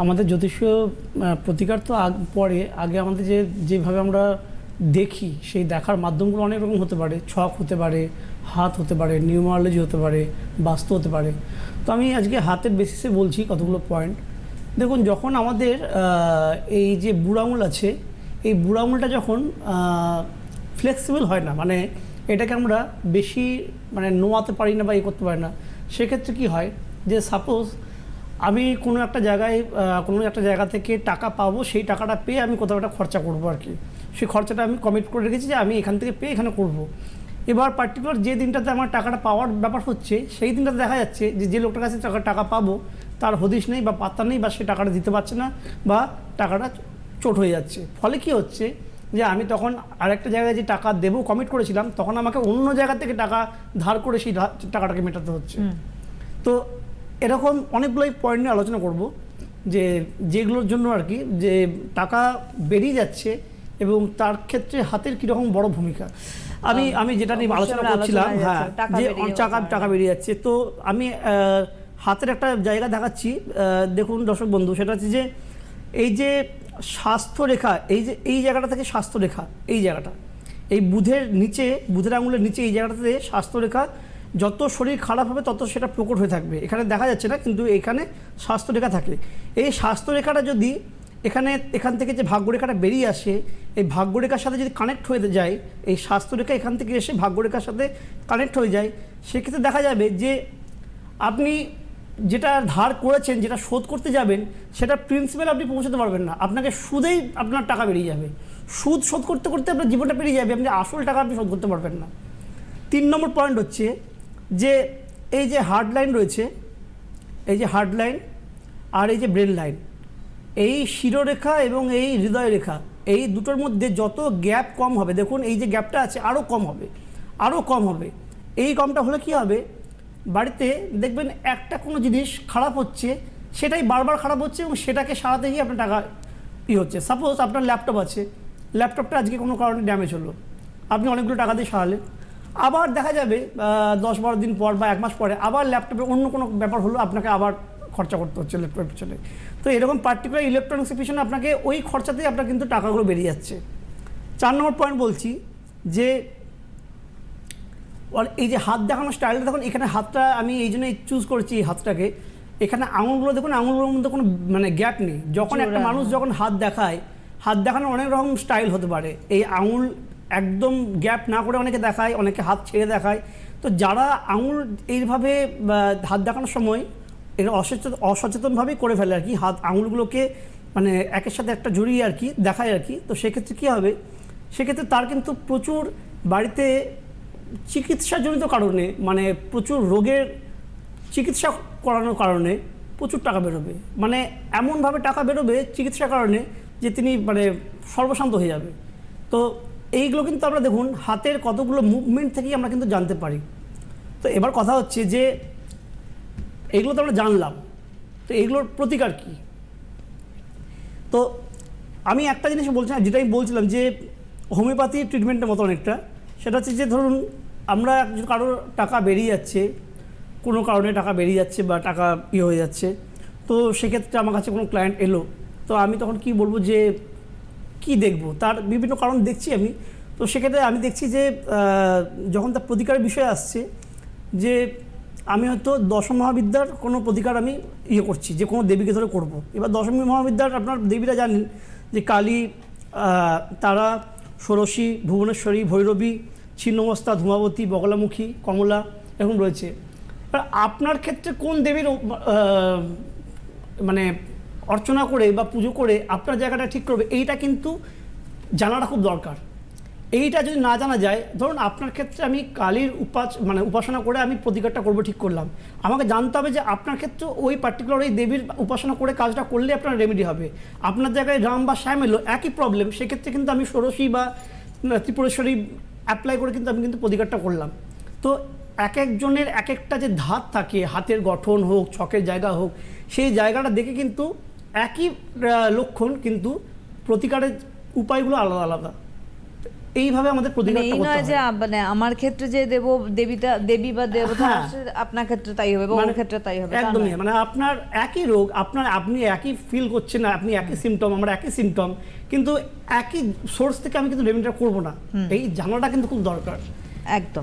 আমাদের জ্যোতিষীয় প্রতিকার তো পরে। আগে আমাদের যে, যেভাবে আমরা দেখি, সেই দেখার মাধ্যমগুলো অনেক রকম হতে পারে। ছক হতে পারে, হাত হতে পারে, নিউমারোলজি হতে পারে, বাস্তু হতে পারে। তো আমি আজকে হাতের বেসিসে বলছি কতগুলো পয়েন্ট দেখুন, যখন আমাদের এই যে বুড়ো আঙুল আছে, এই বুড়ো আঙুলটা যখন ফ্লেক্সিবল হয় না মানে এটাকে আমরা বেশি মানে নোয়াতে পারি না বা ইয়ে করতে পারি না, সেক্ষেত্রে কি হয় যে সাপোজ আমি কোনো একটা জায়গায় কোনো একটা জায়গা থেকে টাকা পাবো সেই টাকাটা পেয়ে আমি কোথাও একটা খরচা করব আর কি। সেই খরচাটা আমি কমিট করে রেখেছি যে আমি এখান থেকে পেয়ে এখানে করব। এবার পার্টিকুলার যে দিনটাতে আমার টাকাটা পাওয়ার ব্যাপার হচ্ছে সেই দিনটাতে দেখা যাচ্ছে যে যে লোকটার কাছে টাকা টাকা পাবো তার হদিশ নেই বা পাত্তা নেই বা সে টাকাটা দিতে পারছে না বা টাকাটা চোট হয়ে যাচ্ছে। ফলে কি হচ্ছে যে আমি তখন আরেকটা জায়গায় যে টাকা দেবো কমিট করেছিলাম তখন আমাকে অন্য জায়গা থেকে টাকা ধার করে সেই টাকাটাকে মেটাতে হচ্ছে। তো এরকম অনেকগুলোই পয়েন্ট নিয়ে আলোচনা করব যে যেগুলোর জন্য আর কি যে টাকা বেরিয়ে যাচ্ছে এবং তার ক্ষেত্রে হাতের কীরকম বড় ভূমিকা। আমি আমি যেটা নিয়ে আলোচনা করছিলাম হ্যাঁ যে টাকা টাকা বেরিয়ে যাচ্ছে। তো আমি হাতের একটা জায়গা দেখাচ্ছি। দেখুন দর্শক বন্ধু সেটা হচ্ছে যে এই যে স্বাস্থ্যরেখা এই যে এই জায়গাটা থেকে স্বাস্থ্যরেখা এই জায়গাটা এই বুধের নিচে বুধের আঙুলের নিচে এই জায়গাটাতে স্বাস্থ্য রেখা যত শরীর খারাপ হবে, তত সেটা প্রকট হয়ে থাকবে। এখানে দেখা যাচ্ছে না, কিন্তু এখানে স্বাস্থ্য রেখা থাকে। এই স্বাস্থ্য রেখাটা যদি এখানে, এখান থেকে যে ভাগ্যরেখাটা বেরিয়ে আসে, এই ভাগ্যরেখার সাথে যদি কানেক্ট হয়ে যায়, এই স্বাস্থ্যরেখা এখান থেকে এসে ভাগ্যরেখার সাথে কানেক্ট হয়ে যায়, সেক্ষেত্রে দেখা যাবে যে আপনি যেটা ধার করেছেন, যেটা শোধ করতে যাবেন, সেটা প্রিন্সিপাল আপনি পৌঁছাতে পারবেন না। আপনাকে সুদেই আপনার টাকা বেরিয়ে যাবে। সুদ শোধ করতে করতে আপনার জীবনটা পেরিয়ে যাবে। আপনি আসল টাকা আপনি শোধ করতে পারবেন না। তিন নম্বর পয়েন্ট হচ্ছে যে এই যে হার্ড লাইন রয়েছে, এই যে হার্ড লাইন আর এই যে ব্রেন লাইন এই শিরোরেখা এবং এই হৃদয় রেখা এই দুটোর মধ্যে যত গ্যাপ কম হবে, দেখুন এই যে গ্যাপটা আছে আরও কম হবে আরও কম হবে। এই কমটা হলে কি হবে? বাড়িতে দেখবেন একটা কোনো জিনিস খারাপ হচ্ছে, সেটাই বারবার খারাপ হচ্ছে এবং সেটাকে সারাতে গিয়ে আপনার টাকা ই হচ্ছে। সাপোজ আপনার ল্যাপটপ আছে ল্যাপটপটা আজকে কোনো কারণে ড্যামেজ হলো, আপনি অনেকগুলো টাকা দিয়ে সারালেন আবার দেখা যাবে দশ বারো দিন পর বা এক মাস পরে আবার ল্যাপটপে অন্য কোনো ব্যাপার হলো আপনাকে আবার খরচা করতে হচ্ছে ল্যাপটপের পিছনে। তো এরকম পার্টিকুলার ইলেকট্রনিক্সের পিছনে আপনাকে ওই খরচাতেই আপনার কিন্তু টাকাগুলো বেরিয়ে যাচ্ছে। চার নম্বর পয়েন্ট বলছি যে এই যে হাত দেখানোর স্টাইলটা দেখুন এখানে হাতটা আমি এই জন্যই চুজ করেছি এই হাতটাকে। এখানে আঙুলগুলো দেখুন আঙুলগুলোর মধ্যে কোনো মানে গ্যাপ নেই। যখন একটা মানুষ যখন হাত দেখায় হাত দেখানোর অনেক রকম স্টাইল হতে পারে। এই আঙুল একদম গ্যাপ না করে অনেকে দেখায়, অনেকে হাত ছেড়ে দেখায়। তো যারা আঙুল এইভাবে হাত দেখানোর সময় এরা অসচেতন, অসচেতনভাবেই করে ফেলে আর কি, হাত, আঙুলগুলোকে মানে একের সাথে একটা জড়িয়ে আর কি, দেখায় আর কি। তো সেক্ষেত্রে কী হবে? সেক্ষেত্রে তার কিন্তু প্রচুর বাড়িতে চিকিৎসাজনিত কারণে মানে প্রচুর রোগের চিকিৎসা করানোর কারণে প্রচুর টাকা বেরোবে। মানে এমনভাবে টাকা বেরোবে চিকিৎসার কারণে যে তিনি মানে সর্বশান্ত হয়ে যাবে। তো এইগুলো কিন্তু আমরা দেখুন, হাতের কতগুলো মুভমেন্ট থেকেই আমরা কিন্তু জানতে পারি। তো এবার কথা হচ্ছে যে এইগুলো তো আমরা জানলাম। তো এইগুলোর প্রতিকার কী? তো আমি একটা জিনিস বলছিলাম যেটা আমি বলছিলাম যে, হোমিওপ্যাথি ট্রিটমেন্টের মতো অনেকটা, সেটা হচ্ছে যে, ধরুন, আমরা কারোর টাকা বেরিয়ে যাচ্ছে, কোনো কারণে টাকা বেরিয়ে যাচ্ছে বা টাকা ইয়ে হয়ে যাচ্ছে, তো সেক্ষেত্রে আমার কাছে কোনো ক্লায়েন্ট এলো। তো আমি তখন কি বলব যে কি দেখব? তার বিভিন্ন কারণ দেখছি আমি। তো সেক্ষেত্রে আমি দেখছি যে যখন তার প্রতিকারের বিষয় আসছে, যে আমি হয়তো দশম মহাবিদ্যার কোনো প্রতিকার আমি ইয়ে করছি, যে কোনো দেবীকে ধরে করব। এবার দশম মহাবিদ্যার আপনার দেবীরা জানেন যে কালী তারা ষোড়শী, ভুবনেশ্বরী, ভৈরবী, ছিন্নমস্তা, ধূমাবতী, বগলামুখী, কমলা এরকম রয়েছে। আপনার ক্ষেত্রে কোন দেবীর মানে অর্চনা করে বা পুজো করে আপনার জায়গাটা ঠিক করবে, এইটা কিন্তু জানাটা খুব দরকার। এইটা যদি না জানা যায়, ধরুন আপনার ক্ষেত্রে আমি কালীর উপাস মানে উপাসনা করে আমি প্রতিকারটা করব ঠিক করলাম। আমাকে জানতে হবে যে আপনার ক্ষেত্রে ওই পার্টিকুলার ওই দেবীর উপাসনা করে কাজটা করলে আপনার রেমেডি হবে। আপনার জায়গায় রাম বা শ্যাম এলো, একই প্রবলেম সেক্ষেত্রে কিন্তু আমি ষোড়শী বা ত্রিপুরেশ্বরী অ্যাপ্লাই করে কিন্তু আমি কিন্তু প্রতিকারটা করলাম। তো এক একজনের এক একটা যে ধাত থাকে, হাতের গঠন হোক, ছকের জায়গা হোক, সেই জায়গাটা দেখে কিন্তু একই লক্ষণ কিন্তু প্রতিকারের উপায়গুলো আলাদা আলাদা। এইভাবে আমাদের মানে প্রতিকারটা করতে নয় যে মানে আমার ক্ষেত্রে যে দেব দেবীটা দেবী বা দেবতা হ্যাঁ। আপনার ক্ষেত্রে তাই হবে বা ওর ক্ষেত্রে তাই হবে একদমই মানে আপনার একই রোগ আপনার আপনি একই ফিল করছেন না আপনি একই সিমটম আমার একই সিমটম কিন্তু একই সোর্স থেকে আমি কিন্তু রেমেডিটা করব না। এই জানাটা কিন্তু খুব দরকার। একদম।